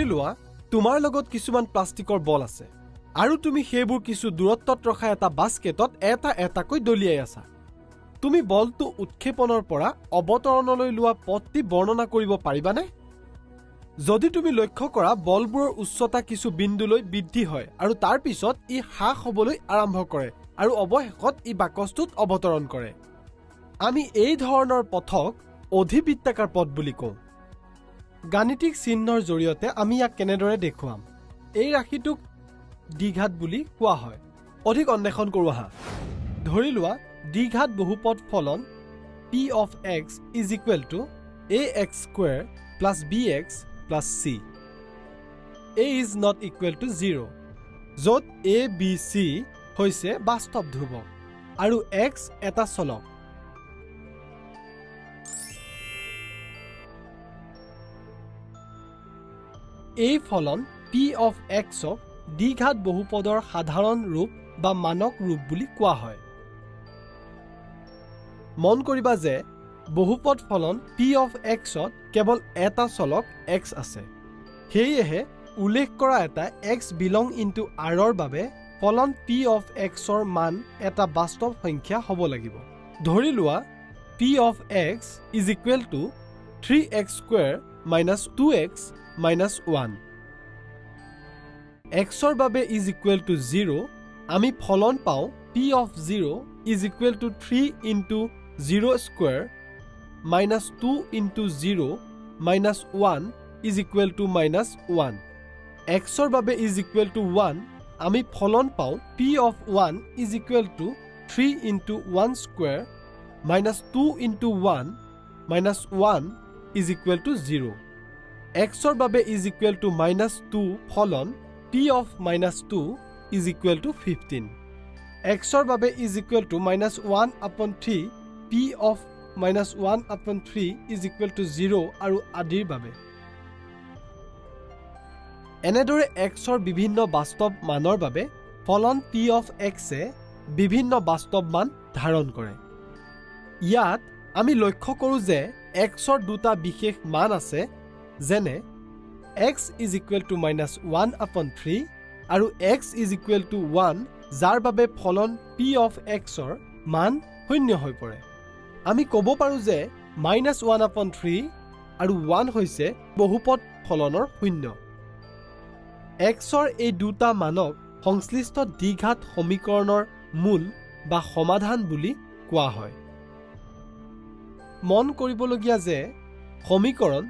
ধৰি লোৱা তোমাৰ লগত কিছুমান প্লাষ্টিকৰ বল আছে আৰু তুমি সেইবোৰ কিছু দূৰত্বত ৰখা এটা বাস্কেটত এটা এটাকৈ দলিয়াই আছা। তুমি বলটো উৎক্ষেপণৰ পৰা অৱতৰণলৈ লোৱা পথটি বৰ্ণনা কৰিব পাৰিবানে? যদি তুমি লক্ষ্য কৰা বলবোৰৰ উচ্চতা কিছু বিন্দুলৈ বৃদ্ধি হয় আৰু তাৰ পিছত ই হ্ৰাস হ'বলৈ আৰম্ভ কৰে আৰু অৱশেষত ই বাকচটোত অৱতৰণ কৰে। আমি এই ধৰণৰ পথক অধিবৃত্তাকাৰ পথ বুলি কওঁ। গাণিতিক চিহ্নৰ জৰিয়তে আমি ইয়াক কেনেদৰে দেখুৱাম? এই ৰাশিটোক দ্বিঘাত বুলি কোৱা হয়। অধিক অন্বেষণ কৰোঁ আহা। ধৰি লোৱা দ্বিঘাত বহুপদ ফলন P of X is equal to A X square plus B X plus C A is not equal to zero' য'ত এ বি চি হৈছে বাস্তৱ ধ্ৰুৱক আৰু এক্স এটা চলক। এই ফলন পি অফ এক্সক দ্বিঘাত বহুপদৰ সাধাৰণ ৰূপ বা মানক ৰূপ বুলি কোৱা হয়। মন কৰিবা যে বহুপদ ফলন পি অফ এক্সত কেৱল এটা চলক এক্স আছে। সেয়েহে উল্লেখ কৰা এটা এক্স বিলং ইনটু আৰৰ বাবে ফলন পি অফ এক্সৰ মান এটা বাস্তৱ সংখ্যা হ'ব লাগিব। ধৰি লোৱা P of X is equal to three X square minus two X minus one এক্সৰ বাবে ইজ ইকুৱেল টু জিৰ' আমি ফলন পাওঁ P of zero' is equal to three into zero' square minus two into zero' minus one is equal to minus one এক্সৰ বাবে is equal to one আমি ফলন পাওঁ P of one is equal to three into one square minus two into one minus one is equal to zero' এক্সৰ বাবে is equal to minus two ফলন P of minus two is equal to fifteen এক্সৰ বাবে is equal to minus one upon three P of minus one upon three is equal to zero' আৰু আদিৰ বাবে। এনেদৰে এক্সৰ বিভিন্ন বাস্তৱ মানৰ বাবে ফলন পি অফ এক্সে বিভিন্ন বাস্তৱ মান ধাৰণ কৰে। ইয়াত আমি লক্ষ্য কৰোঁ যে এক্সৰ দুটা বিশেষ মান আছে যেনে X is equal to minus one upon three আৰু X is equal to one যাৰ বাবে ফলন পি অফ এক্সৰ মান শূন্য হৈ পৰে। আমি ক'ব পাৰোঁ যে মাইনাছ ওৱান আপন থ্ৰী আৰু ওৱান হৈছে বহুপদ ফলনৰ শূন্য। এক্সৰ এই দুটা মানক সংশ্লিষ্ট দ্বিঘাত সমীকৰণৰ মূল বা সমাধান বুলি কোৱা হয়। মন কৰিবলগীয়া যে সমীকৰণ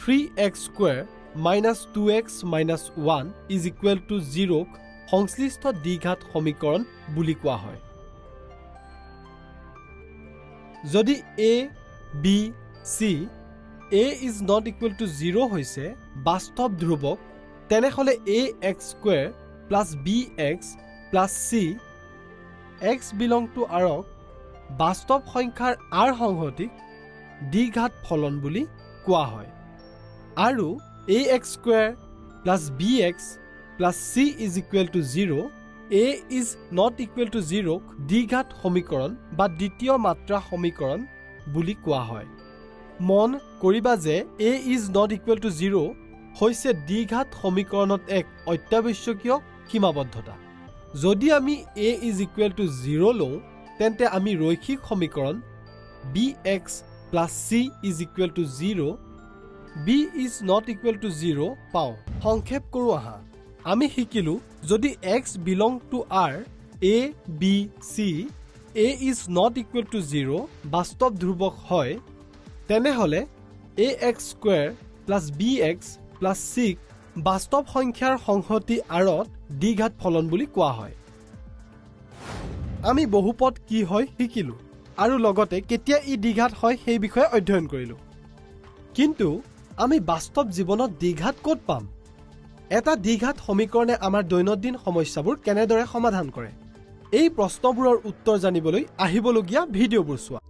three X square minus two X minus one is equal to জিৰ'ক সংশ্লিষ্ট দ্বিঘাত সমীকৰণ বুলি কোৱা হয়। যদি A B C A is not equal to zero' হৈছে বাস্তৱ ধ্ৰুৱক তেনেহ'লে A X square plus B X plus C X belong to আৰক বাস্তৱ সংখ্যাৰ আৰ সংহতিক দ্বিঘাত ফলন বুলি কোৱা হয়। আৰু A X square plus B X plus C is equal to zero' A is not equal to জিৰ'ক দ্বিঘাত সমীকৰণ বা দ্বিতীয় মাত্ৰা সমীকৰণ বুলি কোৱা হয়। মন কৰিবা যে A is not equal to zero' হৈছে দ্বিঘাত সমীকৰণত এক অত্যাৱশ্যকীয় সীমাবদ্ধতা। যদি আমি A is equal to zero' লওঁ তেন্তে আমি ৰৈখিক সমীকৰণ B X plus C is equal to zero' B is not equal to zero' পাওঁ। সংক্ষেপ কৰোঁ আহা। আমি শিকিলোঁ যদি X belong to R A B C A is not equal to zero' বাস্তৱ ধ্ৰুৱক হয় তেনেহ'লে A X square plus B X plus চিক বাস্তৱ সংখ্যাৰ সংহতি আঁৰত দ্বিঘাত ফলন বুলি কোৱা হয়। আমি বহুপদ কি হয় শিকিলোঁ আৰু লগতে কেতিয়া ই দ্বিঘাত হয় সেই বিষয়ে অধ্যয়ন কৰিলোঁ। কিন্তু আমি বাস্তৱ জীৱনত দ্বিঘাত ক'ত পাম? এটা দ্বিঘাত সমীকৰণে আমাৰ দৈনন্দিন সমস্যাবোৰ কেনেদৰে সমাধান কৰে? এই প্ৰশ্নবোৰৰ উত্তৰ জানিবলৈ আহিবলগীয়া ভিডিঅ'বোৰ চোৱা।